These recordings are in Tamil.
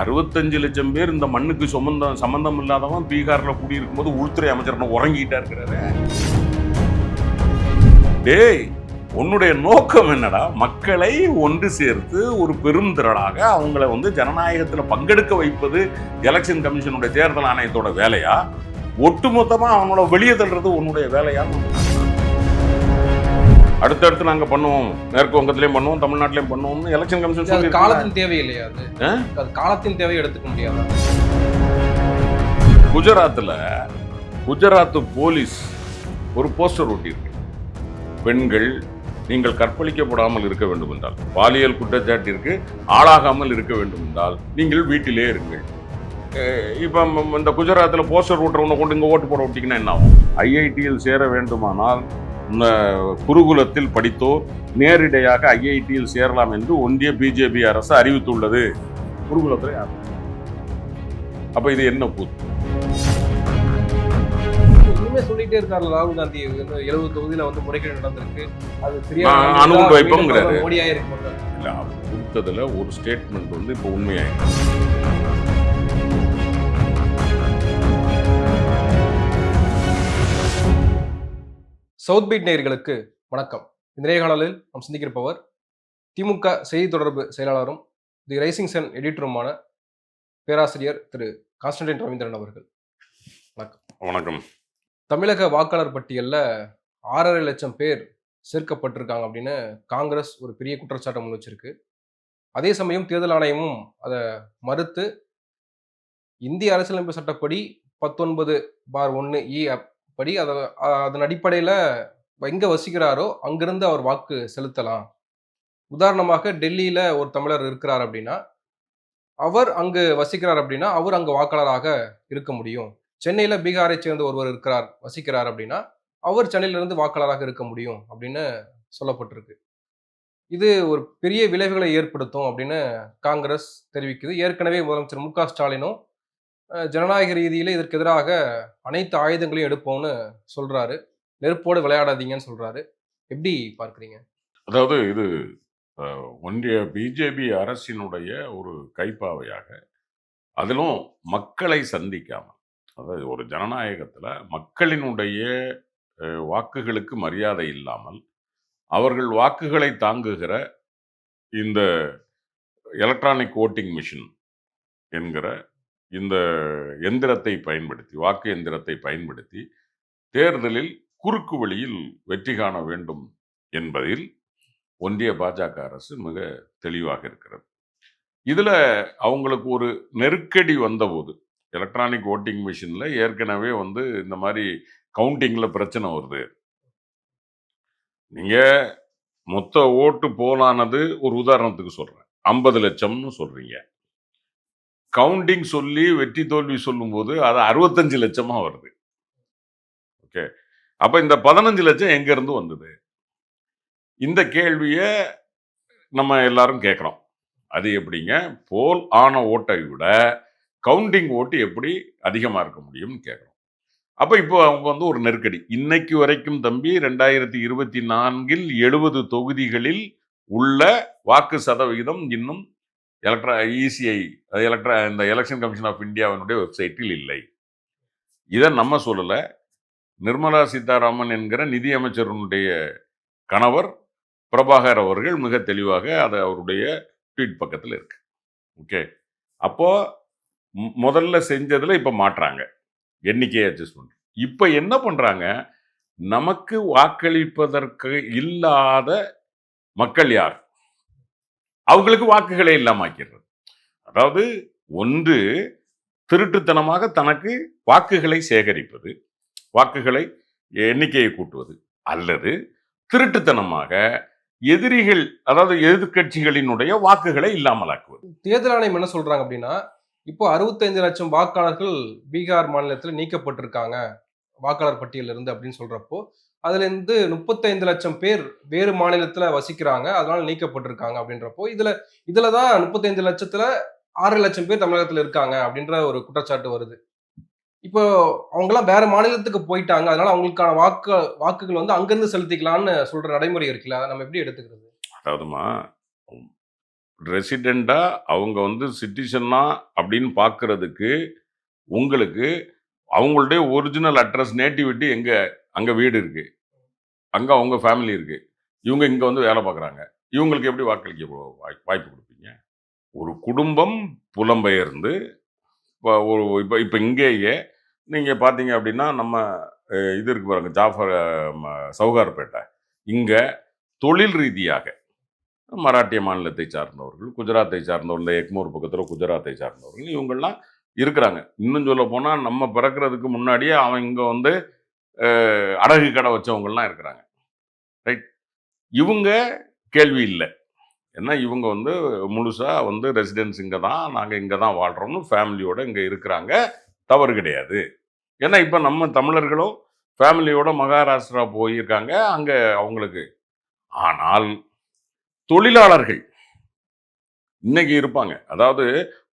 அறுபத்தஞ்சு லட்சம் பேர் இந்த மண்ணுக்கு சொந்தம் சம்பந்தம் இல்லாதவன் பீகார்ல குடியிருக்கும் போது உள்துறை அமைச்சர் உறங்கிட்டா இருக்கிறாரு? டேய் உன்னுடைய நோக்கம் என்னடா? மக்களை ஒன்று சேர்த்து ஒரு பெருந்திரளாக அவங்கள வந்து ஜனநாயகத்துல பங்கெடுக்க வைப்பது எலெக்ஷன் கமிஷனுடைய தேர்தல் ஆணையத்தோட வேலையா? ஒட்டுமொத்தமா அவங்கள வெளியே தள்ளுறது உன்னுடைய வேலையா? அடுத்தடுத்து நாங்க பண்ணுவோம். மேற்கு வங்கத்திலயும் பண்ணுவோம் தமிழ்நாட்டிலயும் பண்ணுவோம்னு எலெக்ஷன் கமிஷன் சொல்லி காலத்தின் தேவை இல்லையா அது காலத்தின் தேவை எடுத்துக்க முடியாதா? குஜராத்தில் குஜராத் போலீஸ் ஒரு போஸ்டர் ஒட்டியிருக்கு. பெண்கள் நீங்கள் கற்பழிக்கப்படாமல் இருக்க வேண்டும் என்றால் பாலியல் குற்றச்சாட்டிற்கு ஆளாகாமல் இருக்க வேண்டும் என்றால் நீங்கள் வீட்டிலே இருங்கள். இப்ப இந்த குஜராத்தில் போஸ்டர் ஓட்டுறவனை கொண்டு இங்கே ஓட்டு போட விட்டீங்கன்னா என்ன ஆகும்? ஐஐடியில் சேர வேண்டுமானால் குருகுலத்தில் படித்தோர் நேரிடையாக ஐஐடியில் சேரலாம் என்று ஒன்றிய பிஜேபி அரசு அறிவித்துள்ளது. குருகுலத்தில் யார்? அப்ப இது என்ன கூத்து? சொல்லிட்டே இருக்காரு ராகுல் காந்தி எழுபது தொகுதியில வந்து முறைகேடு நடந்திருக்கு. அது வைப்போங்கிறாரு. இல்ல அவர் கொடுத்ததுல ஒரு ஸ்டேட்மெண்ட் வந்து இப்போ உண்மையாயிருக்கு. சவுத் பீட் நேயர்களுக்கு வணக்கம். இந்த நேர்காணலில் நாம் சந்திக்கிறப்பவர் திமுக செய்தி தொடர்பு செயலாளரும் தி ரைசிங் சன் எடிட்டருமான பேராசிரியர் திரு கான்ஸ்டன்டைன் ரவீந்திரன் அவர்கள். வணக்கம். தமிழக வாக்காளர் பட்டியலில் ஆறரை லட்சம் பேர் சேர்க்கப்பட்டிருக்காங்க அப்படின்னு காங்கிரஸ் ஒரு பெரிய குற்றச்சாட்டை முன் வச்சிருக்கு. அதே சமயம் தேர்தல் ஆணையமும் அதை மறுத்து இந்திய அரசியலமைப்பு சட்டப்படி பத்தொன்பது பார் ஒன்று இ படி அதை அதன் அடிப்படையில் எங்கே வசிக்கிறாரோ அங்கிருந்து அவர் வாக்கு செலுத்தலாம். உதாரணமாக டெல்லியில் ஒரு தமிழர் இருக்கிறார் அப்படின்னா அவர் அங்கு வசிக்கிறார் அப்படின்னா அவர் அங்கு வாக்காளராக இருக்க முடியும். சென்னையில் பீகாரை சேர்ந்த ஒருவர் இருக்கிறார் வசிக்கிறார் அப்படின்னா அவர் சென்னையிலிருந்து வாக்காளராக இருக்க முடியும் அப்படின்னு சொல்லப்பட்டிருக்கு. இது ஒரு பெரிய விளைவுகளை ஏற்படுத்தும் அப்படின்னு காங்கிரஸ் தெரிவிக்குது. ஏற்கனவே முதலமைச்சர் மு க ஸ்டாலினும் ஜனநாயக ரீதியில இதற்கு எதிராக அனைத்து ஆயுதங்களையும் எடுப்போம்னு சொல்றாரு. நெருப்போடு விளையாடாதீங்கன்னு சொல்றாரு. எப்படி பார்க்குறீங்க? அதாவது இது ஒன்றிய பிஜேபி அரசினுடைய ஒரு கைப்பாவையாக அதிலும் மக்களை சந்திக்காமல் அதாவது ஒரு ஜனநாயகத்தில் மக்களினுடைய வாக்குகளுக்கு மரியாதை இல்லாமல் அவர்கள் வாக்குகளை தாங்குகிற இந்த எலக்ட்ரானிக் ஓட்டிங் மிஷின் என்கிற இந்த எந்திரத்தை பயன்படுத்தி வாக்கு எந்திரத்தை பயன்படுத்தி தேர்தலில் குறுக்கு வழியில் வெற்றி காண வேண்டும் என்பதில் ஒன்றிய பாஜக அரசு மிக தெளிவாக இருக்கிறது. இதில் அவங்களுக்கு ஒரு நெருக்கடி வந்தபோது எலக்ட்ரானிக் ஓட்டிங் மிஷினில் ஏற்கனவே வந்து இந்த மாதிரி கவுண்டிங்கில் பிரச்சனை வருது. நீங்கள் மொத்த ஓட்டு போலானது ஒரு உதாரணத்துக்கு சொல்கிறேன் ஐம்பது லட்சம்னு சொல்கிறீங்க கவுண்டிங் சொல்லி வெற்றி தோல்வி சொல்லும்போது அது அறுபத்தஞ்சு லட்சமாக வருது. ஓகே அப்போ இந்த பதினஞ்சு லட்சம் எங்கேருந்து வந்தது? இந்த கேள்வியை நம்ம எல்லாரும் கேட்குறோம். அது எப்படிங்க? போல் ஆன ஓட்டை விட கவுண்டிங் ஓட்டு எப்படி அதிகமாக இருக்க முடியும்னு கேட்குறோம். அப்போ இப்போ அவங்க வந்து ஒரு நெருக்கடி. இன்னைக்கு வரைக்கும் தம்பி ரெண்டாயிரத்தி இருபத்தி நான்கில் எழுபது தொகுதிகளில் உள்ள வாக்கு சதவிகிதம் இன்னும் எலக்ட்ரா இசிஐ அது எலக்ட்ரா இந்த எலெக்ஷன் கமிஷன் ஆஃப் இந்தியாவினுடைய வெப்சைட்டில் இல்லை. இதை நம்ம சொல்லலை. நிர்மலா சீதாராமன் என்கிற நிதியமைச்சருடைய கணவர் பிரபாகர் அவர்கள் மிக தெளிவாக அது அவருடைய ட்வீட் பக்கத்தில் இருக்கு. ஓகே? அப்போது முதல்ல செஞ்சதில் இப்போ மாற்றாங்க. எண்ணிக்கையை அட்ஜெஸ்ட் பண்ணுறோம் இப்போ என்ன பண்ணுறாங்க நமக்கு வாக்களிப்பதற்கு இல்லாத மக்கள் யார்? அவங்களுக்கு வாக்குகளை இல்லாமாக்கிறது அதாவது ஒன்று திருட்டுத்தனமாக தனக்கு வாக்குகளை சேகரிப்பது வாக்குகளை எண்ணிக்கையை கூட்டுவது அல்லது திருட்டுத்தனமாக எதிரிகள் அதாவது எதிர்க்கட்சிகளினுடைய வாக்குகளை இல்லாமலாக்குவது. தேர்தல் ஆணையம் என்ன சொல்றாங்க அப்படின்னா இப்போ அறுபத்தைந்து லட்சம் வாக்காளர்கள் பீகார் மாநிலத்தில் நீக்கப்பட்டிருக்காங்க வாக்காளர் பட்டியலில் இருந்து அப்படின்னு சொல்றப்போ அதுலேருந்து முப்பத்தைந்து லட்சம் பேர் வேறு மாநிலத்தில் வசிக்கிறாங்க. அதனால் நீக்கப்பட்டிருக்காங்க அப்படின்றப்போ இதில் இதில் தான் முப்பத்தைந்து லட்சத்தில் ஆறு லட்சம் பேர் தமிழகத்தில் இருக்காங்க அப்படின்ற ஒரு குற்றச்சாட்டு வருது. இப்போ அவங்கெல்லாம் வேற மாநிலத்துக்கு போயிட்டாங்க. அதனால அவங்களுக்கான வாக்கு வாக்குகள் வந்து அங்கேருந்து செலுத்திக்கலாம்னு சொல்ற நடைமுறை இருக்குல்ல அதை நம்ம எப்படி எடுத்துக்கிறது? அதாவதுமா ரெசிடெண்டா அவங்க வந்து சிட்டிசனா அப்படின்னு பார்க்கறதுக்கு உங்களுக்கு அவங்களுடைய ஒரிஜினல் அட்ரஸ் நேட்டிவிட்டி எங்கே அங்கே வீடு இருக்குது அங்கே அவங்க ஃபேமிலி இருக்குது இவங்க இங்கே வந்து வேலை பார்க்குறாங்க. இவங்களுக்கு எப்படி வாக்களிக்க வாய்- வாய்ப்பு கொடுப்பீங்க? ஒரு குடும்பம் புலம்பெயர்ந்து இப்போ ஒரு இப்போ இப்போ இங்கேயே நீங்கள் பார்த்தீங்க அப்படின்னா நம்ம இது இருக்கு பாருங்க ஜாஃபர் சவுகார்பேட்டை. இங்கே தொழில் ரீதியாக மராட்டிய மாநிலத்தை சார்ந்தவர்கள் குஜராத்தை சார்ந்தவர்கள் எக்மூர் பக்கத்தில் குஜராத்தை சார்ந்தவர்கள் இவங்கெல்லாம் இருக்கிறாங்க. இன்னும் சொல்ல போனால் நம்ம பிறக்கிறதுக்கு முன்னாடியே அவன் இங்கே வந்து அடகு கடை வச்சவங்கெல்லாம் இருக்கிறாங்க. ரைட்? இவங்க கேள்வி இல்லை. ஏன்னா இவங்க வந்து முழுசாக வந்து ரெசிடென்ஸ் இங்கே தான் நாங்கள் இங்கே தான் வாழ்கிறோம்னு ஃபேமிலியோடு இங்கே இருக்கிறாங்க. தவறு கிடையாது. ஏன்னா இப்போ நம்ம தமிழர்களும் ஃபேமிலியோட மகாராஷ்டிரா போயிருக்காங்க அங்கே அவங்களுக்கு. ஆனால் தொழிலாளர்கள் இன்னைக்கு இருப்பாங்க. அதாவது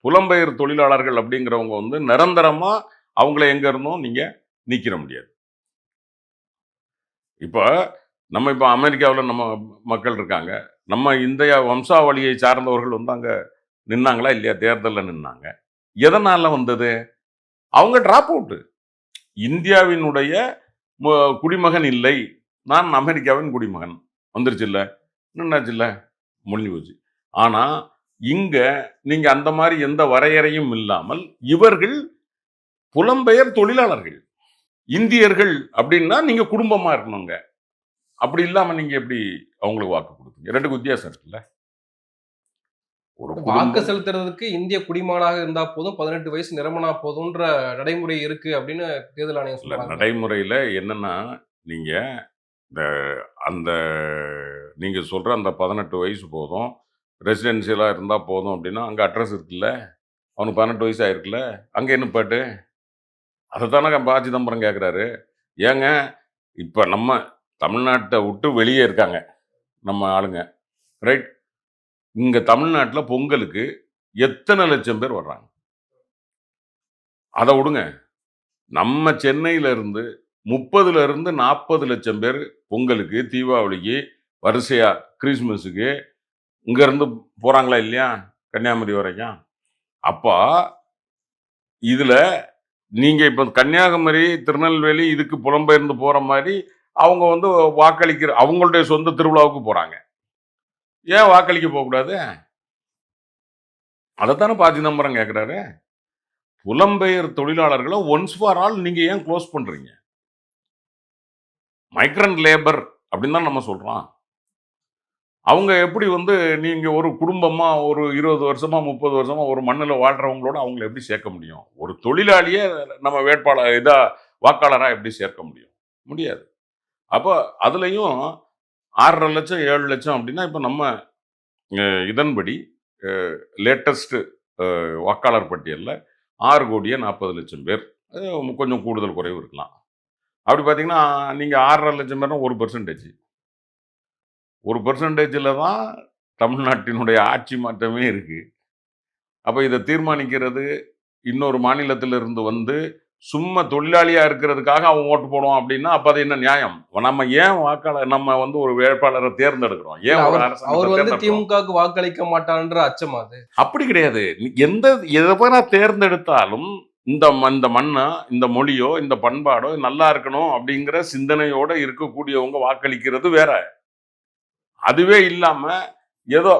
புலம்பெயர் தொழிலாளர்கள் அப்படிங்கிறவங்க வந்து நிரந்தரமாக அவங்கள எங்கே இருந்தோம் நீங்கள் நிற்கிற முடியாது. இப்போ நம்ம இப்போ அமெரிக்காவில் நம்ம மக்கள் இருக்காங்க. நம்ம இந்திய வம்சாவளியை சார்ந்தவர்கள் வந்து அங்கே நின்னாங்களா இல்லையா? தேர்தலில் நின்னாங்க. எதனால வந்தது? அவங்க ட்ராப் அவுட்டு இந்தியாவினுடைய குடிமகன் இல்லை. நான் அமெரிக்காவின் குடிமகன். வந்துருச்சு இல்லை? நின்னாச்சு இல்லை? முடிஞ்சு போச்சு. ஆனால் இங்கே நீங்கள் அந்த மாதிரி எந்த வரையறையும் இல்லாமல் இவர்கள் புலம்பெயர் தொழிலாளர்கள். இந்தியர்கள் அப்படின்னா நீங்க குடும்பமா இருக்கணுங்க. அப்படி இல்லாம நீங்க எப்படி அவங்களுக்கு வாக்கு கொடுத்தீங்க ரெண்டுக்கு வித்தியாசம் இருக்குல்ல. ஒரு வாக்கு செலுத்துறதுக்கு இந்திய குடிமகனாக இருந்தா போதும் பதினெட்டு வயசு நிரம்பனா போதும்ன்ற நடைமுறை இருக்கு அப்படின்னு தேர்தல் ஆணையம் சொல்றாங்க. நடைமுறையில என்னன்னா நீங்க இந்த அந்த நீங்க சொல்ற அந்த பதினெட்டு வயசு போதும் ரெசிடென்சியலா இருந்தா போதும் அப்படின்னா அங்க அட்ரஸ் இருக்குல்ல? அவனுக்கு பதினெட்டு வயசு ஆயிருக்குல்ல? அங்க என்ன பாட்டு? அதை தானே பா சிதம்பரம் கேட்குறாரு ஏங்க இப்போ நம்ம தமிழ்நாட்டை விட்டு வெளியே இருக்காங்க நம்ம ஆளுங்க. ரைட் இங்கே தமிழ்நாட்டில் பொங்கலுக்கு எத்தனை லட்சம் பேர் வர்றாங்க? அதை விடுங்க. நம்ம சென்னையிலேருந்து முப்பதுலேருந்து நாற்பது லட்சம் பேர் பொங்கலுக்கு தீபாவளிக்கு வரிசையாக கிறிஸ்மஸுக்கு இங்கேருந்து போகிறாங்களா இல்லையா? கன்னியாகுமரி வரைக்கும். அப்போ இதில் நீங்கள் இப்போ கன்னியாகுமரி திருநெல்வேலி இதுக்கு புலம்பெயர்ந்து போகிற மாதிரி அவங்க வந்து வாக்களிக்கிற அவங்களுடைய சொந்த திருவிழாவுக்கு போகிறாங்க ஏன் வாக்களிக்க போகக்கூடாது? அதைத்தானே பா சிதம்பரம் கேட்குறாரு புலம்பெயர் தொழிலாளர்களை ஒன்ஸ் ஃபார் ஆல் நீங்கள் ஏன் க்ளோஸ் பண்ணுறீங்க மைக்ரன் லேபர் அப்படின்னு தான் நம்ம சொல்கிறோம் அவங்க எப்படி வந்து நீங்கள் ஒரு குடும்பமாக ஒரு இருபது வருஷமாக முப்பது வருஷமாக ஒரு மண்ணில் வாழ்கிறவங்களோட அவங்கள எப்படி சேர்க்க முடியும்? ஒரு தொழிலாளியே நம்ம வேட்பாளர் இதாக வாக்காளராக எப்படி சேர்க்க முடியும்? முடியாது. அப்போ அதுலேயும் ஆறரை லட்சம் ஏழு லட்சம் அப்படின்னா இப்போ நம்ம இதன்படி லேட்டஸ்ட்டு வாக்காளர் பட்டியலில் ஆறு கோடியே நாற்பது லட்சம் பேர். கொஞ்சம் கூடுதல் குறைவு இருக்கலாம். அப்படி பார்த்தீங்கன்னா நீங்கள் ஆறரை லட்சம் பேர்னா ஒரு பர்சன்டேஜ் ஒரு பர்சன்டேஜில் தான் தமிழ்நாட்டினுடைய ஆட்சி மாற்றமே இருக்கு. அப்போ இதை தீர்மானிக்கிறது இன்னொரு மாநிலத்திலிருந்து வந்து சும்மா தொழிலாளியா இருக்கிறதுக்காக அவன் ஓட்டு போடுவான் அப்படின்னா அப்ப அது என்ன நியாயம்? நம்ம ஏன் வாக்காளர் நம்ம வந்து ஒரு வேட்பாளரை தேர்ந்தெடுக்கிறோம்? ஏன் அவர் வந்து? திமுகவுக்கு வாக்களிக்க மாட்டான்ற அச்சம் அது. அப்படி கிடையாது. எந்த எவனா தேர்ந்தெடுத்தாலும் இந்த இந்த மண்ணா இந்த மொழியோ இந்த பண்பாடோ நல்லா இருக்கணும் அப்படிங்கிற சிந்தனையோட இருக்கக்கூடியவங்க வாக்களிக்கிறது வேற. அதுவே இல்லாமல் ஏதோ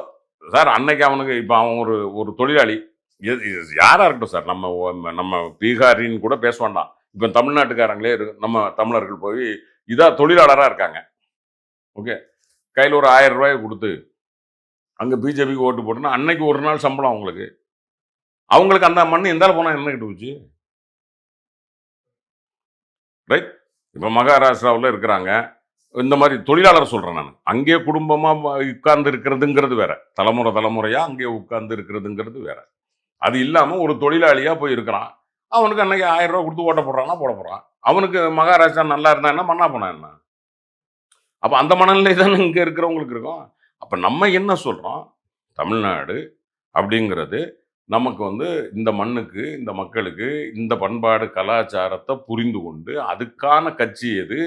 சார் அன்னைக்கு அவனுக்கு இப்போ அவன் ஒரு ஒரு தொழிலாளி. யாராக இருக்கட்டும் சார் நம்ம நம்ம பீகாரின்னு கூட பேச வேண்டாம். இப்போ தமிழ்நாட்டுக்காரங்களே நம்ம தமிழர்கள் போய் இதாக தொழிலாளராக இருக்காங்க. ஓகே? கையில் ஒரு ஆயிரம் ரூபாயை கொடுத்து அங்கே பிஜேபிக்கு ஓட்டு போட்டுனா அன்னைக்கு ஒரு நாள் சம்பளம் அவங்களுக்கு. அவங்களுக்கு அந்த மண் எந்தால போனால் என்ன கிட்ட போச்சு? ரைட்? இப்போ மகாராஷ்டிராவில் இருக்கிறாங்க. இந்த மாதிரி தொழிலாளர் சொல்றேன் நான். அங்கே குடும்பமா உட்கார்ந்து இருக்கிறதுங்கிறது வேற. தலைமுறை தலைமுறையா அங்கே உட்கார்ந்து இருக்கிறதுங்கிறது வேற. அது இல்லாமல் ஒரு தொழிலாளியா போய் இருக்கிறான். அவனுக்கு அன்னைக்கு ஆயிரம் ரூபா கொடுத்து ஓட்ட போடுறான்னா போட போகிறான் அவனுக்கு மகாராஷ்டிரா நல்லா இருந்தா என்ன மண்ணா போனா என்ன? அப்போ அந்த மனநிலை தானே இங்க இருக்கிறவங்களுக்கு இருக்கும். அப்போ நம்ம என்ன சொல்றோம்? தமிழ்நாடு அப்படிங்கிறது நமக்கு வந்து இந்த மண்ணுக்கு இந்த மக்களுக்கு இந்த பண்பாடு கலாச்சாரத்தை புரிந்து கொண்டு அதுக்கான கட்சி எது?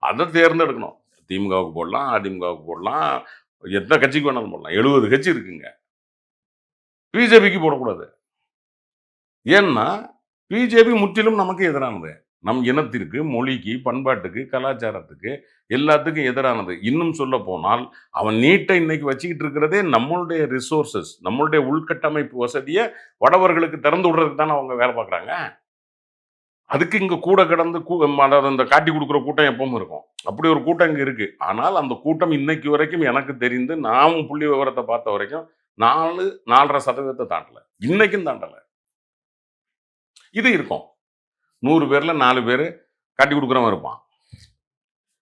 அதை தேர்ந்தெடுக்கணும். திமுகவுக்கு போடலாம் அதிமுகவுக்கு போடலாம் எத்தனை கட்சிக்கு வேணாலும் போடலாம். எழுபது கட்சி இருக்குங்க. பிஜேபிக்கு போடக்கூடாது. ஏன்னா பிஜேபி முற்றிலும் நமக்கு எதிரானது. நம் இனத்திற்கு மொழிக்கு பண்பாட்டுக்கு கலாச்சாரத்துக்கு எல்லாத்துக்கும் எதிரானது. இன்னும் சொல்ல போனால் அவன் நீட்டை இன்னைக்கு வச்சுக்கிட்டு இருக்கிறதே நம்மளுடைய ரிசோர்சஸ் நம்மளுடைய உள்கட்டமைப்பு வசதியை வடவர்களுக்கு திறந்து விடுறதுக்கு தானே அவங்க வேலை பார்க்குறாங்க. அதுக்கு இங்க கூட கிடந்து கூ- அதாவது அந்த காட்டி கொடுக்குற கூட்டம் எப்பவும் இருக்கும். அப்படி ஒரு கூட்டம் இங்கே இருக்கு. ஆனால் அந்த கூட்டம் இன்னைக்கு வரைக்கும் எனக்கு தெரிந்து நாமும் புள்ளி விவரத்தை பார்த்த வரைக்கும் நாலு நாலரை சதவீதத்தை தாண்டலை. இன்னைக்கும் தாண்டலை. இது இருக்கும். நூறு பேர்ல நாலு பேர் காட்டி கொடுக்குறவன் இருப்பான்.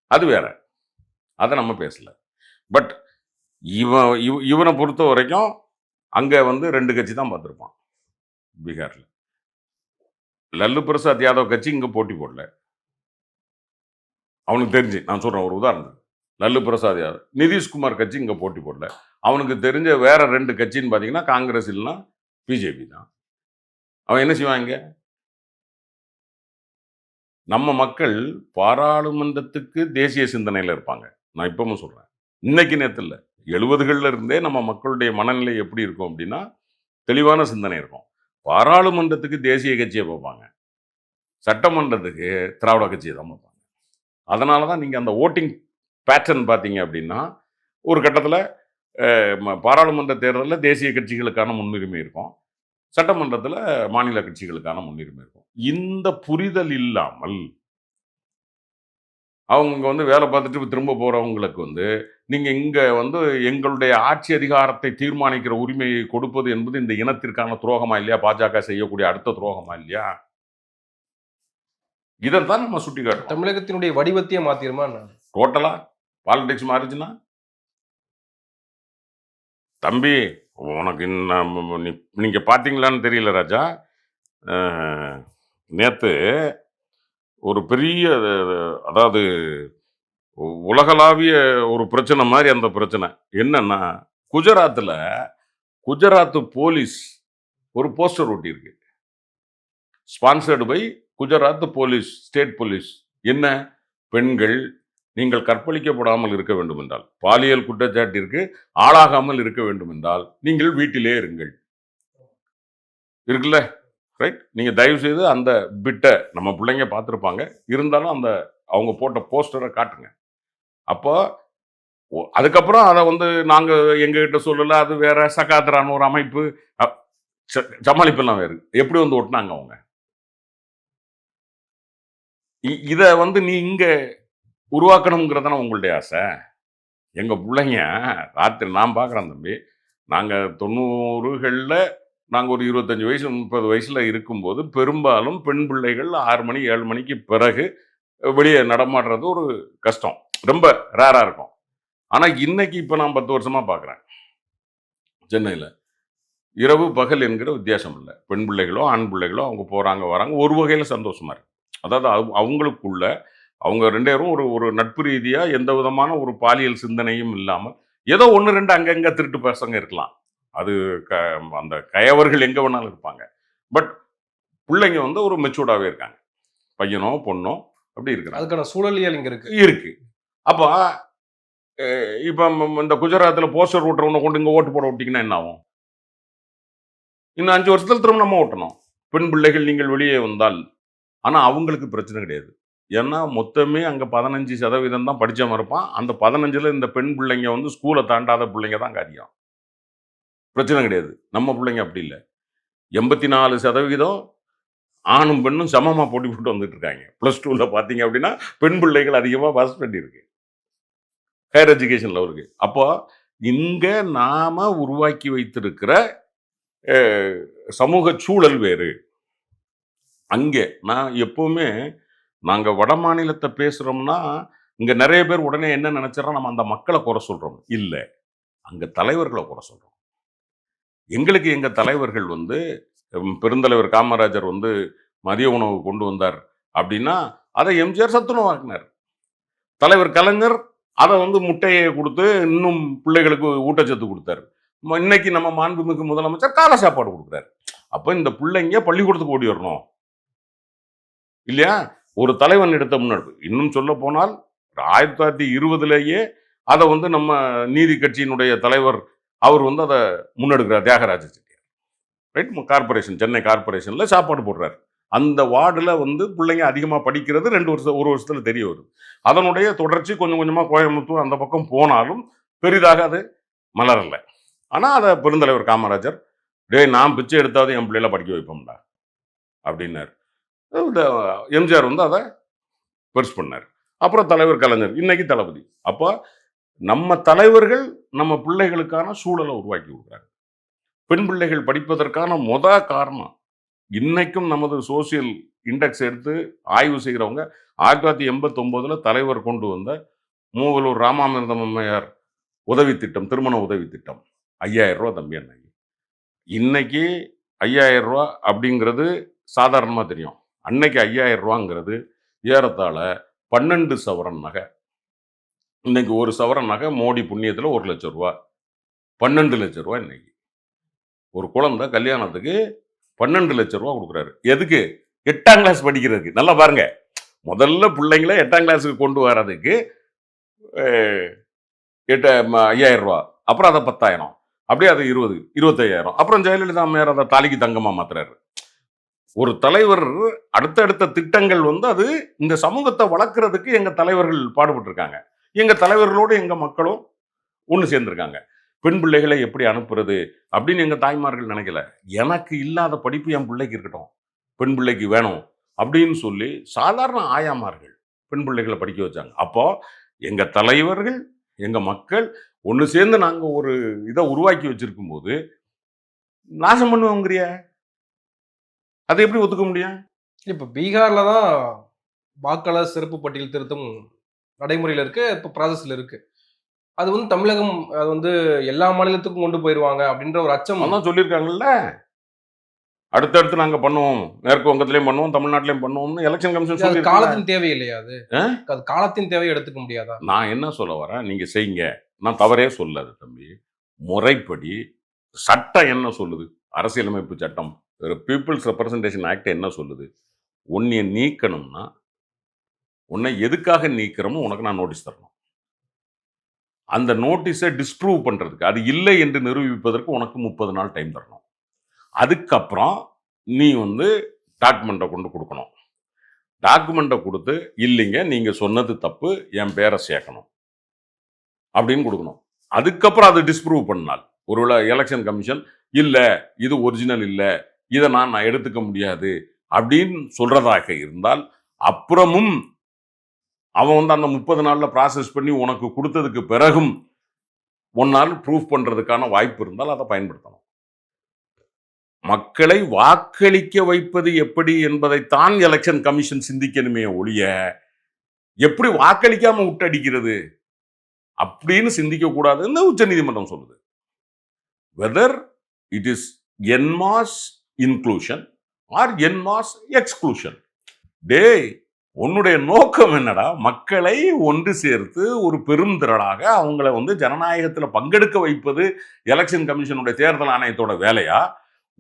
அது வேற. அதை நம்ம பேசல. பட் இவன் இவ- இவனை பொறுத்த வரைக்கும் அங்கே வந்து ரெண்டு கட்சி தான் பார்த்துருப்பான். பீகாரில். லல்லு பிரசாத் யாதவ் கட்சி இங்கே போட்டி போடல. அவனுக்கு தெரிஞ்சு நான் சொல்றேன் ஒரு உதாரணத்துக்கு லல்லு பிரசாத் யாதவ் நிதிஷ்குமார் கட்சி இங்கே போட்டி போடல. அவனுக்கு தெரிஞ்ச வேற ரெண்டு கட்சின்னு பார்த்தீங்கன்னா காங்கிரஸ் இல்லைன்னா பிஜேபி தான். அவன் என்ன செய்வாங்க நம்ம மக்கள் பாராளுமன்றத்துக்கு தேசிய சிந்தனையில் இருப்பாங்க. நான் இப்பவும் சொல்றேன். இன்னைக்கு நேரத்தில் எழுபதுகளில் எழுபதுகள்ல இருந்தே நம்ம மக்களுடைய மனநிலை எப்படி இருக்கும் அப்படின்னா தெளிவான சிந்தனை இருக்கும். பாராளுமன்றத்துக்கு தேசிய கட்சியை பார்ப்பாங்க. சட்டமன்றத்துக்கு திராவிட கட்சியை தான் பார்ப்பாங்க. அதனால தான் நீங்கள் அந்த ஓட்டிங் பேட்டர்ன் பார்த்தீங்க அப்படின்னா ஒரு கட்டத்தில் பாராளுமன்ற தேர்தலில் தேசிய கட்சிகளுக்கான முன்னுரிமை இருக்கும். சட்டமன்றத்தில் மாநில கட்சிகளுக்கான முன்னுரிமை இருக்கும். இந்த புரிதல் இல்லாமல் அவங்க வந்து வேலை பார்த்துட்டு திரும்ப போறவங்களுக்கு வந்து நீங்க இங்க வந்து எங்களுடைய ஆட்சி அதிகாரத்தை தீர்மானிக்கிற உரிமையை கொடுப்பது என்பது இந்த இனத்திற்கான துரோகமா இல்லையா? பாஜக செய்யக்கூடிய அடுத்த துரோகமா இல்லையா? இதைத்தான் நம்ம சுட்டி காட்டுறோம் தமிழகத்தினுடைய வடிவத்தையே மாத்திருமா? டோட்டலா பாலிடிக்ஸ் மாறிச்சுன்னா தம்பி உனக்கு இன்னும் நீ- நீங்க பாத்தீங்களான்னு தெரியல ராஜா. நேத்து ஒரு பெரிய அதாவது உலகளாவிய ஒரு பிரச்சனை மாதிரி அந்த பிரச்சனை. என்னன்னா குஜராத்தில் குஜராத் போலீஸ் ஒரு poster ஒட்டியிருக்கு. Sponsored by Gujarat police state police. என்ன? பெண்கள் நீங்கள் கற்பழிக்கப்படாமல் இருக்க வேண்டும் என்றால் பாலியல் குற்றச்சாட்டிற்கு ஆளாகாமல் இருக்க வேண்டும் என்றால் நீங்கள் வீட்டிலே இருங்கள். இருக்குல்ல? ரைட் நீங்கள் தயவுசெய்து அந்த பிட்டை நம்ம பிள்ளைங்க பார்த்துருப்பாங்க. இருந்தாலும் அந்த அவங்க போட்ட போஸ்டரை காட்டுங்க. அப்போ அதுக்கப்புறம் அதை வந்து நாங்கள் எங்ககிட்ட சொல்லலை அது வேற சகாத்திரான ஒரு அமைப்பு. ச- சமாளிப்பெல்லாம் வேறு. எப்படி வந்து ஒட்டினாங்க அவங்க? இ- வந்து நீ இங்கே உருவாக்கணுங்கிறதான உங்களுடைய ஆசை? எங்கள் பிள்ளைங்க ராத்திரி நான் பார்க்குறேன் தம்பி. நாங்கள் தொண்ணூறுகளில் நாங்கள் ஒரு இருபத்தஞ்சு வயசு முப்பது வயசில் இருக்கும்போது பெரும்பாலும் பெண் பிள்ளைகள் ஆறு மணி ஏழு மணிக்கு பிறகு வெளியே நடமாடுறது ஒரு கஷ்டம். ரொம்ப ரேராக இருக்கும். ஆனால் இன்னைக்கு இப்போ நான் பத்து வருஷமாக பார்க்குறேன் சென்னையில். இரவு பகல் என்கிற வித்தியாசம் இல்லை. பெண் பிள்ளைகளோ ஆண் பிள்ளைகளோ அவங்க போகிறாங்க வராங்க ஒரு வகையில் சந்தோஷமா இருக்கு. அதாவது அவ- அவங்களுக்குள்ள அவங்க ரெண்டு பேரும் ஒரு ஒரு நட்பு ரீதியாக எந்த விதமான ஒரு பாலியல் சிந்தனையும் இல்லாமல் ஏதோ ஒன்று ரெண்டு அங்கங்கே திருட்டு பசங்க இருக்கலாம். அது க அந்த கயவர்கள் எங்கே வேணாலும் இருப்பாங்க. பட் பிள்ளைங்க வந்து ஒரு மெச்சூர்டாகவே இருக்காங்க. பையனோ பொண்ணோ அப்படி இருக்கிறாங்க. அதுக்கான சூழலியல் இங்க இருக்கு. இருக்கு. அப்போ இப்போ இந்த குஜராத்தில் போஸ்டர் ஓட்டுறவனை கொண்டு இங்கே ஓட்டு போட விட்டீங்கன்னா என்ன ஆகும்? இன்னும் அஞ்சு வருஷத்துல திரும்ப நம்ம ஓட்டணும். பெண் பிள்ளைகள் நீங்கள் வெளியே வந்தால் ஆனால் அவங்களுக்கு பிரச்சனை கிடையாது. ஏன்னா மொத்தமே அங்கே பதினஞ்சு சதவீதம் தான் படித்தவன் இருப்பான். அந்த பதினஞ்சில் இந்த பெண் பிள்ளைங்க வந்து ஸ்கூலை தாண்டாத பிள்ளைங்க தான் காரியம். பிரச்சனை கிடையாது. நம்ம பிள்ளைங்க அப்படி இல்லை. எண்பத்தி நாலு சதவீதம் ஆணும் பெண்ணும் சமமாக போட்டி போட்டு வந்துட்டு இருக்காங்க. ப்ளஸ் டூவில் பார்த்தீங்க அப்படின்னா பெண் பிள்ளைகள் அதிகமாக பாஸ் பண்ணியிருக்கு ஹையர் எஜுகேஷனில் இருக்கு அப்போ இங்கே நாம் உருவாக்கி வைத்திருக்கிற சமூக சூழல் வேறு. அங்கே நான் எப்போவுமே நாங்கள் வட மாநிலத்தை பேசுகிறோம்னா இங்கே நிறைய பேர் உடனே என்ன நினைச்சிடறோம் நம்ம அந்த மக்களை குறை சொல்கிறோம் இல்லை. அங்கே தலைவர்களை குறை சொல்கிறோம் எங்களுக்கு எங்கள் தலைவர்கள் வந்து பெருந்தலைவர் காமராஜர் வந்து மதிய உணவு கொண்டு வந்தார் அப்படின்னா அதை எம்ஜிஆர் சத்துணவாக்கினார் தலைவர் கலைஞர் அதை வந்து முட்டையை கொடுத்து இன்னும் பிள்ளைகளுக்கு ஊட்டச்சத்து கொடுத்தாரு. இன்னைக்கு நம்ம மாண்புமிகு முதலமைச்சர் காலை சாப்பாடு கொடுக்குறாரு. அப்போ இந்த பிள்ளைங்க பள்ளிக்கூடத்துக்கு ஓடி வரணும். இல்லையா? ஒரு தலைவன் எடுத்த முன்னெடுப்பு. இன்னும் சொல்ல போனால் ஆயிரத்தி தொள்ளாயிரத்தி இருபதுலேயே அதை வந்து நம்ம நீதி கட்சியினுடைய தலைவர் அவர் வந்து அதை முன்னெடுக்கிறார் தியாகராஜ செட்டியார். ரைட் கார்பரேஷன் சென்னை கார்பரேஷனில் சாப்பாடு போடுறாரு. அந்த வார்டில் வந்து பிள்ளைங்க அதிகமாக படிக்கிறது ரெண்டு வருஷம் ஒரு வருஷத்தில் தெரிய வருது அதனுடைய தொடர்ச்சி கொஞ்சம் கொஞ்சமாக கோயம்புத்தூர் அந்த பக்கம் போனாலும் பெரிதாக அது மலரலை. ஆனால் அதை பெருந்தலைவர் காமராஜர் டேய் நான் பிச்சை எடுத்தாவது என் பிள்ளைகளை படிக்க வைப்போம்டா அப்படின்னார். இந்த எம்ஜிஆர் வந்து அதை பெருசு பண்ணார். அப்புறம் தலைவர் கலைஞர் இன்னைக்கு தளபதி. அப்போ நம்ம தலைவர்கள் நம்ம பிள்ளைகளுக்கான சூழலை உருவாக்கி கொடுக்குறாங்க. பெண் பிள்ளைகள் படிப்பதற்கான மொத காரணம் இன்னைக்கும் நமது சோசியல் இண்டெக்ஸ் எடுத்து ஆய்வு செய்கிறவங்க ஆயிரத்தி தொள்ளாயிரத்தி எண்பத்தொம்போதில் தலைவர் கொண்டு வந்த மூவலூர் ராமாமிர்தம் அம்மையார் உதவி திட்டம் திருமண உதவி திட்டம் ஐயாயிரம் ரூபா தம்பி அன்னைக்கு இன்னைக்கு ஐயாயிரம் ரூபா அப்படிங்கிறது சாதாரணமாக தெரியும். அன்னைக்கு ஐயாயிரம் ரூபாங்கிறது ஏறத்தாழ பன்னெண்டு சவரன் நகை. இன்றைக்கி ஒரு சவரன் நகை மோடி புண்ணியத்தில் ஒரு லட்சம் ரூபா பன்னெண்டு லட்சம் ரூபா இன்னைக்கு. ஒரு குழந்தை கல்யாணத்துக்கு பன்னெண்டு லட்சம் ரூபா கொடுக்குறாரு. எதுக்கு? எட்டாம் கிளாஸ் படிக்கிறதுக்கு. நல்லா பாருங்க. முதல்ல பிள்ளைங்கள எட்டாம் கிளாஸுக்கு கொண்டு வர்றதுக்கு எட்ட எட்டு ஐயாயிரம் ரூபா அப்புறம் அதை பத்தாயிரம். அப்படியே அது இருபது இருபத்தையாயிரம். அப்புறம் ஜெயலலிதா அம்மையார் அதை தாலிக்கு தங்கமாக மாத்துறாரு. ஒரு தலைவர் அடுத்தடுத்த திட்டங்கள் வந்து அது இந்த சமூகத்தை வளர்க்குறதுக்கு எங்கள் தலைவர்கள் பாடுபட்டிருக்காங்க. எங்கள் தலைவர்களோடு எங்கள் மக்களும் ஒன்று சேர்ந்துருக்காங்க. பெண் பிள்ளைகளை எப்படி அனுப்புறது அப்படின்னு எங்கள் தாய்மார்கள் நினைக்கல. எனக்கு இல்லாத படிப்பு என் பிள்ளைக்கு இருக்கட்டும். பெண் பிள்ளைக்கு வேணும் அப்படின்னு சொல்லி சாதாரண ஆயாமார்கள் பெண் பிள்ளைகளை படிக்க வச்சாங்க. அப்போ எங்கள் தலைவர்கள் எங்கள் மக்கள் ஒன்று சேர்ந்து நாங்கள் ஒரு இதை உருவாக்கி வச்சிருக்கும் போது நாசம் பண்ணுவோங்கிறிய? அதை எப்படி ஒத்துக்க முடியும்? இப்போ பீகாரில் தான் வாக்காளர் சிறப்பு பட்டியல் திருத்தம் நடைமுறையில் இருக்கு இப்போ ப்ராசஸ்ல இருக்கு. அது வந்து தமிழகம் அது வந்து எல்லா மாநிலத்துக்கும் கொண்டு போயிருவாங்க அப்படின்ற ஒரு அச்சம். அதான் சொல்லியிருக்காங்கல்ல? அடுத்தடுத்து நாங்க பண்ணுவோம். மேற்கு வங்கத்திலையும் பண்ணுவோம் தமிழ்நாட்டிலையும் பண்ணுவோம்னு எலெக்ஷன் கமிஷன் காலத்தின் தேவை இல்லையா அது? அது காலத்தின் தேவையை எடுத்துக்க முடியாதா? நான் என்ன சொல்ல வரேன்? நீங்க செய்யுங்க. நான் தவறே சொல்லாது தம்பி. முறைப்படி சட்டம் என்ன சொல்லுது? அரசியலமைப்பு சட்டம் பீப்புள்ஸ் ரெப்ரசன்டேஷன் ஆக்ட் என்ன சொல்லுது? உன்னைய நீக்கணும்னா உன்னை எதுக்காக நீக்கிறோமோ உனக்கு நான் நோட்டீஸ் தரணும். அந்த நோட்டீஸை டிஸ்ப்ரூவ் பண்ணுறதுக்கு அது இல்லை என்று நிரூபிப்பதற்கு உனக்கு முப்பது நாள் டைம் தரணும். அதுக்கப்புறம் நீ வந்து டாக்குமெண்ட்டை கொண்டு கொடுக்கணும். டாக்குமெண்ட்டை கொடுத்து இல்லைங்க நீங்கள் சொன்னது தப்பு என் பேரை சேர்க்கணும். அப்படின்னு கொடுக்கணும். அதுக்கப்புறம் அதை டிஸ்ப்ரூவ் பண்ணால் ஒருவேளை எலெக்ஷன் கமிஷன் இல்லை இது ஒரிஜினல் இல்லை இதை நான் நான் எடுத்துக்க முடியாது அப்படின்னு சொல்கிறதாக இருந்தால் அப்புறமும் அவன் வந்து அந்த முப்பது நாளில் ப்ராசஸ் பண்ணி உனக்கு கொடுத்ததுக்கு பிறகும் ஒன்னால் ப்ரூஃப் பண்ணுறதுக்கான வாய்ப்பு இருந்தால் அதை பயன்படுத்தணும். மக்களை வாக்களிக்க வைப்பது எப்படி என்பதைத்தான் எலெக்ஷன் கமிஷன் சிந்திக்கணுமே ஒழிய எப்படி வாக்களிக்காம விட்டடிக்கிறது அப்படின்னு சிந்திக்கக்கூடாதுன்னு உச்ச உச்சநீதிமன்றம் சொல்லுது. Whether it is en masse inclusion or en masse exclusion டேய் உன்னுடைய நோக்கம் என்னடா? மக்களை ஒன்று சேர்த்து ஒரு பெருந்திரளாக அவங்கள வந்து ஜனநாயகத்தில் பங்கெடுக்க வைப்பது எலெக்ஷன் கமிஷனுடைய தேர்தல் ஆணையத்தோட வேலையா?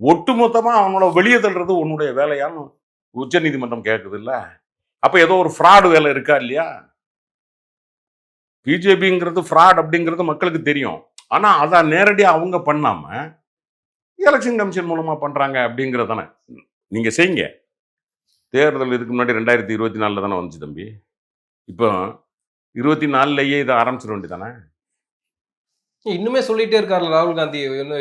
ஒட்டுமொத்தமாக அவங்கள வெளியே தள்ளுறது உன்னுடைய வேலையான்னு உச்சநீதிமன்றம் கேட்குது இல்லை அப்போ ஏதோ ஒரு ஃப்ராடு வேலை இருக்கா இல்லையா? பிஜேபிங்கிறது ஃப்ராட் அப்படிங்கிறது மக்களுக்கு தெரியும். ஆனால் அதை நேரடியாக அவங்க பண்ணாமல் எலெக்ஷன் கமிஷன் மூலமாக பண்ணுறாங்க அப்படிங்கிறது தானே நீங்கள் செய்யுங்க. தேர்தல் இதுக்கு முன்னாடி ரெண்டாயிரத்தி இருபத்தி நாலில் தானே வந்துச்சு தம்பி. இப்போ இருபத்தி நாலுலயே இதை ஆரம்பிச்சிட வேண்டியதானே? இன்னுமே சொல்லிட்டே இருக்காருல்ல ராகுல் காந்தி.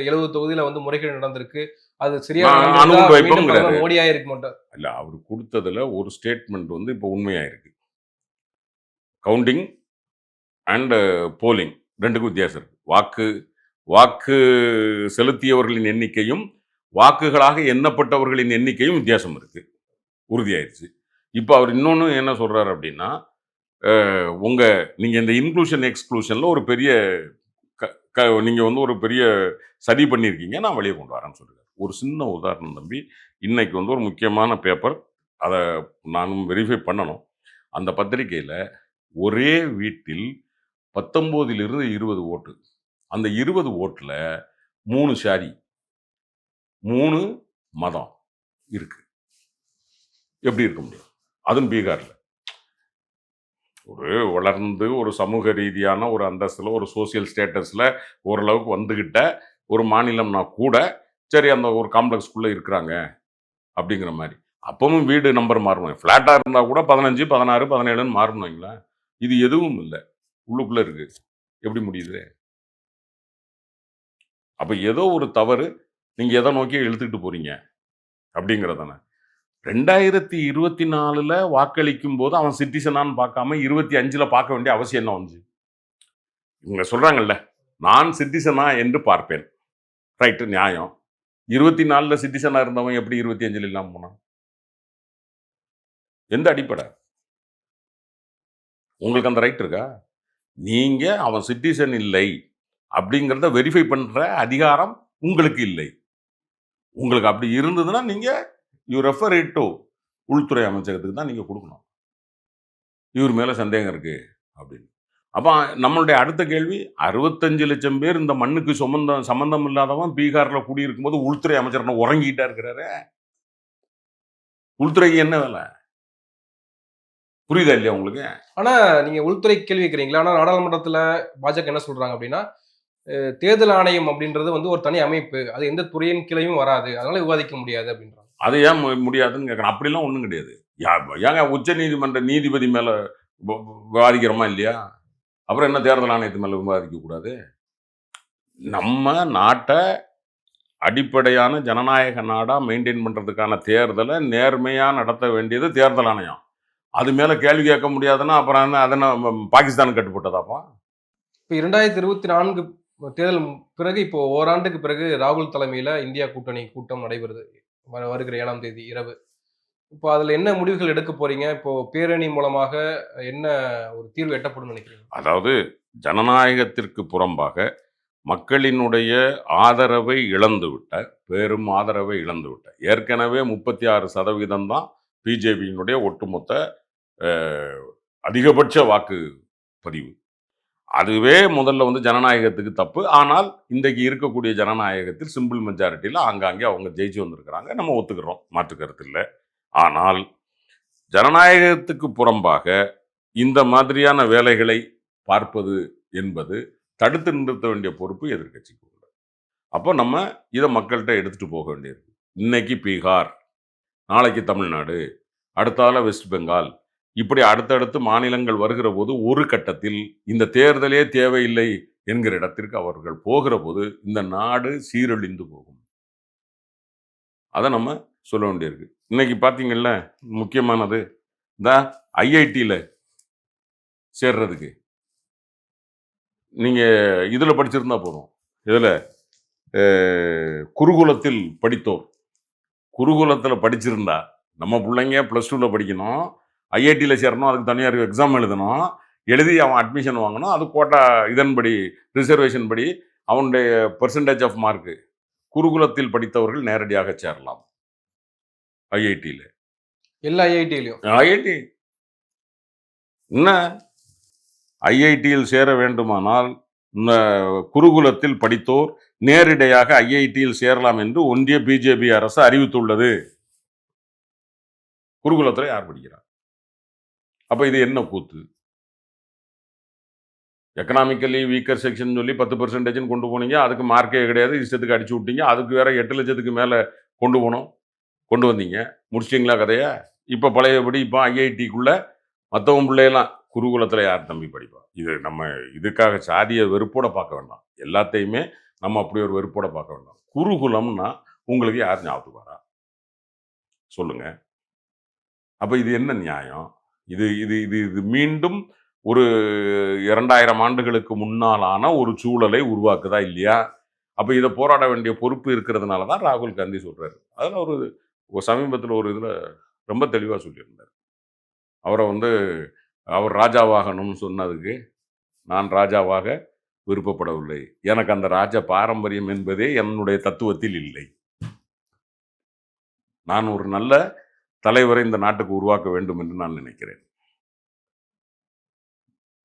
எழுபது தொகுதியில வந்து முறைகேடு நடந்திருக்கு. அது சரியா மோடியா இருக்க மாட்டார் இல்ல அவர் கொடுத்ததுல ஒரு ஸ்டேட்மெண்ட் வந்து இப்போ உண்மையா இருக்கு கவுண்டிங் அண்ட் போலிங் ரெண்டுக்கும் வித்தியாசம் இருக்கு. வாக்கு வாக்கு செலுத்தியவர்களின் எண்ணிக்கையும் வாக்குகளாக எண்ணப்பட்டவர்களின் எண்ணிக்கையும் வித்தியாசம் இருக்கு. உறுதியாயிருச்சு. இப்போ அவர் இன்னொன்று என்ன சொல்கிறார் அப்படின்னா உங்கள் நீங்கள் இந்த இன்க்ளூஷன் எக்ஸ்க்ளூஷனில் ஒரு பெரிய க- க- நீங்கள் வந்து ஒரு பெரிய சதி பண்ணியிருக்கீங்க நான் வெளியே கொண்டு வரேன்னு சொல்றாரு ஒரு சின்ன உதாரணம் தம்பி இன்னைக்கு வந்து ஒரு முக்கியமான பேப்பர் அதை நானும் வெரிஃபை பண்ணணும். அந்த பத்திரிக்கையில் ஒரே வீட்டில் பத்தொம்போதிலிருந்து இருபது ஓட்டு. அந்த இருபது ஓட்டில் மூணு சாரி மூணு மதம் இருக்குது எப்படி இருக்க முடியும்? அதுவும் பீகாரில். ஒரு வளர்ந்து ஒரு சமூக ரீதியான ஒரு அந்தஸ்தில் ஒரு சோசியல் ஸ்டேட்டஸில் ஓரளவுக்கு வந்துக்கிட்ட ஒரு மாநிலம்னா கூட சரி அந்த ஒரு காம்ப்ளெக்ஸ்குள்ளே இருக்கிறாங்க அப்படிங்கிற மாதிரி. அப்பவும் வீடு நம்பர் மாறணும். ஃப்ளாட்டாக இருந்தால் கூட பதினஞ்சு பதினாறு பதினேழுன்னு மாறணும் வைங்களேன். இது எதுவும் இல்லை. உள்ளுக்குள்ளே இருக்குது எப்படி முடியுது? அப்போ ஏதோ ஒரு தவறு நீங்கள் எதை நோக்கி இழுத்துக்கிட்டு போகிறீங்க அப்படிங்கிறதானே. ரெண்டாயிரத்தி இருபத்தி நாலில் வாக்களிக்கும் போது அவன் சிட்டிசனான்னு பார்க்காம இருபத்தி அஞ்சில் பார்க்க வேண்டிய அவசியம் என்ன வந்துச்சு? இவங்க சொல்கிறாங்கல்ல நான் சிட்டிசனா என்று பார்ப்பேன். ரைட்டு நியாயம். இருபத்தி நாலில் சிட்டிசனாக இருந்தவன் எப்படி இருபத்தி அஞ்சில் இல்லாமல் போனான்? எந்த அடிப்படை? உங்களுக்கு அந்த ரைட் இருக்கா? நீங்கள் அவன் சிட்டிசன் இல்லை அப்படிங்கிறத வெரிஃபை பண்ணுற அதிகாரம் உங்களுக்கு இல்லை. உங்களுக்கு அப்படி இருந்ததுன்னா நீங்கள் யூ ரெஃபர் இட் டு உள்துறை அமைச்சகத்துக்கு தான் நீங்கள் கொடுக்கணும். இவர் மேலே சந்தேகம் இருக்கு அப்படின்னு. அப்போ நம்மளுடைய அடுத்த கேள்வி அறுபத்தஞ்சு லட்சம் பேர் இந்த மண்ணுக்கு சம்மந்தம் சம்மந்தம் இல்லாதவன் பீகாரில் குடியிருக்கும் போது உள்துறை அமைச்சர் என்ன உறங்கிட்டா இருக்கிறாரு. உள்துறைக்கு என்ன வேலை? புரியுதா இல்லையா உங்களுக்கு? ஆனா நீங்க உள்துறை கேள்வி கேட்குறீங்களா? ஆனா நாடாளுமன்றத்துல பாஜக என்ன சொல்றாங்க அப்படின்னா தேர்தல் ஆணையம் அப்படின்றது வந்து ஒரு தனி அமைப்பு. அது எந்த துறையின் கீழையும் வராது. அதனால விவாதிக்க முடியாது அப்படின்றாங்க. அது ஏன் மு- முடியாதுன்னு கேட்குறேன். அப்படிலாம் ஒன்றும் கிடையாது. யா- ஏங்க உச்ச நீதிமன்ற நீதிபதி மேலே வ- விவாதிக்கிறோமா இல்லையா? அப்புறம் என்ன தேர்தல் ஆணையத்து மேலே விவாதிக்கக்கூடாது நம்ம நாட்டை அடிப்படையான ஜனநாயக நாடாக மெயின்டைன் பண்ணுறதுக்கான தேர்தலை நேர்மையாக நடத்த வேண்டியது தேர்தல் ஆணையம். அது மேலே கேள்வி கேட்க முடியாதுன்னா அப்புறம் என்ன அதனை பாகிஸ்தானுக்கு கட்டுப்பட்டதாப்பா? இப்போ இரண்டாயிரத்தி இருபத்தி நான்கு தேர்தல் பிறகு இப்போ ஓராண்டுக்கு பிறகு ராகுல் தலைமையில் இந்தியா கூட்டணி கூட்டம் நடைபெறுது. வருகிற ஏழாம் தேதி இரவு. இப்போ அதில் என்ன முடிவுகள் எடுக்க போறீங்க? இப்போ பேரணி மூலமாக என்ன ஒரு தீர்வு எட்டப்படும் நினைக்கிறீங்க? அதாவது ஜனநாயகத்திற்கு புறம்பாக மக்களினுடைய ஆதரவை இழந்துவிட்ட பெரும் ஆதரவை இழந்துவிட்ட ஏற்கனவே முப்பத்தி ஆறு சதவீதம் தான் பிஜேபியினுடைய ஒட்டுமொத்த அதிகபட்ச வாக்கு பதிவு. அதுவே முதல்ல வந்து ஜனநாயகத்துக்கு தப்பு. ஆனால் இன்றைக்கு இருக்கக்கூடிய ஜனநாயகத்தில் சிம்பிள் மெஜாரிட்டியில் ஆங்காங்கே அவங்க ஜெயிச்சு வந்திருக்கிறாங்க. நம்ம ஒத்துக்கிறோம். மாற்றுக்கருத்து இல்லை. ஆனால் ஜனநாயகத்துக்கு புறம்பாக இந்த மாதிரியான வேலைகளை பார்ப்பது என்பது தடுத்து நிறுத்த வேண்டிய பொறுப்பு எதிர்க்கட்சிக்கு உண்டு. அப்போ நம்ம இதை மக்கள்கிட்ட எடுத்துகிட்டு போக வேண்டியிருக்கு இன்னைக்கு பீகார் நாளைக்கு தமிழ்நாடு அடுத்தால வெஸ்ட் பெங்கால் இப்படி அடுத்தடுத்து மாநிலங்கள் வருகிற போது ஒரு கட்டத்தில் இந்த தேர்தலே தேவையில்லை என்கிற இடத்திற்கு அவர்கள் போகிற போது இந்த நாடு சீரழிந்து போகும். அதை நம்ம சொல்ல வேண்டியிருக்கு. இன்னைக்கு பார்த்தீங்கல்ல முக்கியமானது இந்த ஐஐடியில் சேர்றதுக்கு. நீங்கள் இதில் படிச்சிருந்தா போதும். இதில் குருகுலத்தில் படித்தோம் குருகுலத்தில் படிச்சிருந்தா நம்ம பிள்ளைங்க ப்ளஸ் டூவில் படிக்கணும். ஐஐடியில் சேரணும் அதுக்கு தனியார் எக்ஸாம் எழுதணும். எழுதி அவன் அட்மிஷன் வாங்கணும். அது கோட்டா இதன்படி ரிசர்வேஷன் படி அவனுடைய பெர்சன்டேஜ் ஆஃப் மார்க்கு குருகுலத்தில் படித்தவர்கள் நேரடியாக சேரலாம். ஐஐடியில். எல்லா ஐஐடிலையும் ஐஐடி. என்ன? ஐஐடியில் சேர வேண்டுமானால் இந்த குருகுலத்தில் படித்தோர் நேரிடையாக ஐஐடியில் சேரலாம் என்று ஒன்றிய பிஜேபி அரசு அறிவித்துள்ளது. குருகுலத்தில் யார் படிக்கிறார் அப்போ இது என்ன கூத்து? எக்கனாமிக்கலி வீக்கர் செக்ஷன் சொல்லி பத்து பெர்சன்டேஜ்னு கொண்டு போனீங்க. அதுக்கு மார்க்கே கிடையாது. இஷ்டத்துக்கு அடிச்சு விட்டீங்க. அதுக்கு வேற எட்டு லட்சத்துக்கு மேலே கொண்டு போனோம். கொண்டு வந்தீங்க. முடிச்சிட்டிங்களா கதையா? இப்போ பழையபடி இப்போ ஐஐடிக்குள்ள மற்றவங்க பிள்ளையெல்லாம் குருகுலத்தில் யார் தம்பி படிப்பா? இது நம்ம இதுக்காக சாதிய வெறுப்போட பார்க்க வேண்டாம். எல்லாத்தையுமே நம்ம அப்படி ஒரு வெறுப்போட பார்க்க வேண்டாம். குருகுலம்னா உங்களுக்கு யார் ஞாபகத்துக்கு வரா? சொல்லுங்க. அப்போ இது என்ன நியாயம்? இது இது இது இது மீண்டும் ஒரு இரண்டாயிரம் ஆண்டுகளுக்கு முன்னாலான ஒரு சூழலை உருவாக்குதா இல்லையா? அப்போ இதை போராட வேண்டிய பொறுப்பு இருக்கிறதுனால தான் ராகுல் காந்தி சொல்கிறாரு அதில் ஒரு ஒரு சமீபத்தில் ஒரு இதில் ரொம்ப தெளிவாக சொல்லியிருந்தார். அவரை வந்து அவர் ராஜாவாகணும்னு சொன்னதுக்கு நான் ராஜாவாக விருப்பப்படவில்லை. எனக்கு அந்த ராஜ பாரம்பரியம் என்பதே என்னுடைய தத்துவத்தில் இல்லை. நான் ஒரு நல்ல தலைவரை இந்த நாட்டுக்கு உருவாக்க வேண்டும் என்று நான் நினைக்கிறேன்.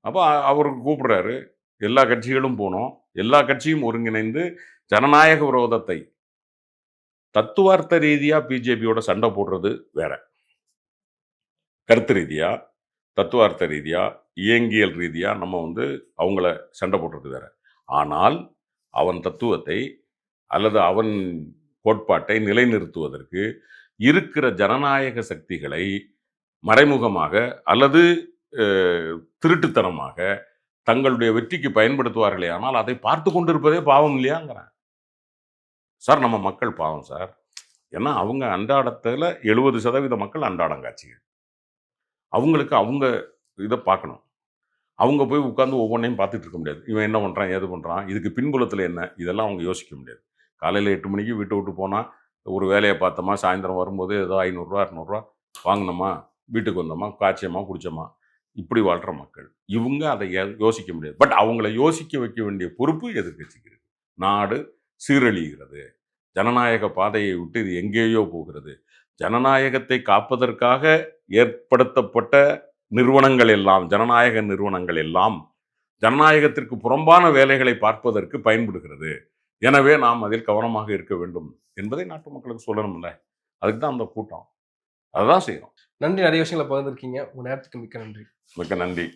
அப்போ அவருக்கு கூப்பிடுறாரு. எல்லா கட்சிகளும் போனோம். எல்லா கட்சியும் ஒருங்கிணைந்து ஜனநாயக விரோதத்தை தத்துவார்த்த ரீதியா பிஜேபியோட சண்டை போடுறது வேற. கருத்து ரீதியா தத்துவார்த்த ரீதியா இயங்கியல் ரீதியா நம்ம வந்து அவங்கள சண்டை போடுறது வேற. ஆனால் அவன் தத்துவத்தை அல்லது அவன் கோட்பாட்டை நிலைநிறுத்துவதற்கு இருக்கிற ஜனநாயக சக்திகளை மறைமுகமாக அல்லது திருட்டுத்தனமாக தங்களுடைய வெற்றிக்கு பயன்படுத்துவார்களே ஆனால் அதை பார்த்து கொண்டிருப்பதே பாவம் இல்லையாங்கிறேன். சார் நம்ம மக்கள் பாவம் சார். ஏன்னா அவங்க அன்றாடத்தில் எழுபது சதவீத மக்கள் அன்றாடங்காட்சிகள் அவங்களுக்கு அவங்க இதை பார்க்கணும். அவங்க போய் உட்காந்து ஒவ்வொன்றையும் பார்த்துட்டு இருக்க முடியாது. இவன் என்ன பண்ணுறான் ஏது பண்ணுறான் இதுக்கு பின்புலத்தில் என்ன இதெல்லாம் அவங்க யோசிக்க முடியாது. காலையில் எட்டு மணிக்கு வீட்டை விட்டு போனால் ஒரு வேலையை பார்த்தோமா சாயந்தரம் வரும்போது ஏதோ ஐநூறுரூவா இரநூறுவா வாங்கினோமா வீட்டுக்கு வந்தோமா காய்ச்சியமா குடித்தோமா இப்படி வாழ்கிற மக்கள். இவங்க அதை யோசிக்க முடியாது. பட் அவங்கள யோசிக்க வைக்க வேண்டிய பொறுப்பு எதிர்கட்சிக்கு நாடு சீரழிகிறது. ஜனநாயக பாதையை விட்டு இது எங்கேயோ போகிறது. ஜனநாயகத்தை காப்பதற்காக ஏற்படுத்தப்பட்ட நிறுவனங்கள் எல்லாம் ஜனநாயக நிறுவனங்கள் எல்லாம் ஜனநாயகத்திற்கு புறம்பான வேலைகளை பார்ப்பதற்கு பயன்படுகிறது. எனவே நாம் அதில் கவனமாக இருக்க வேண்டும் என்பதை நாட்டு மக்களுக்கு சொல்லணும்ல. அதுக்கு தான் அந்த கூட்டம். அதுதான் செய்யணும் நன்றி. நிறைய விஷயங்களை பகிர்ந்துருக்கீங்க. உங்க நேரத்துக்கு மிக்க நன்றி. மிக்க நன்றி.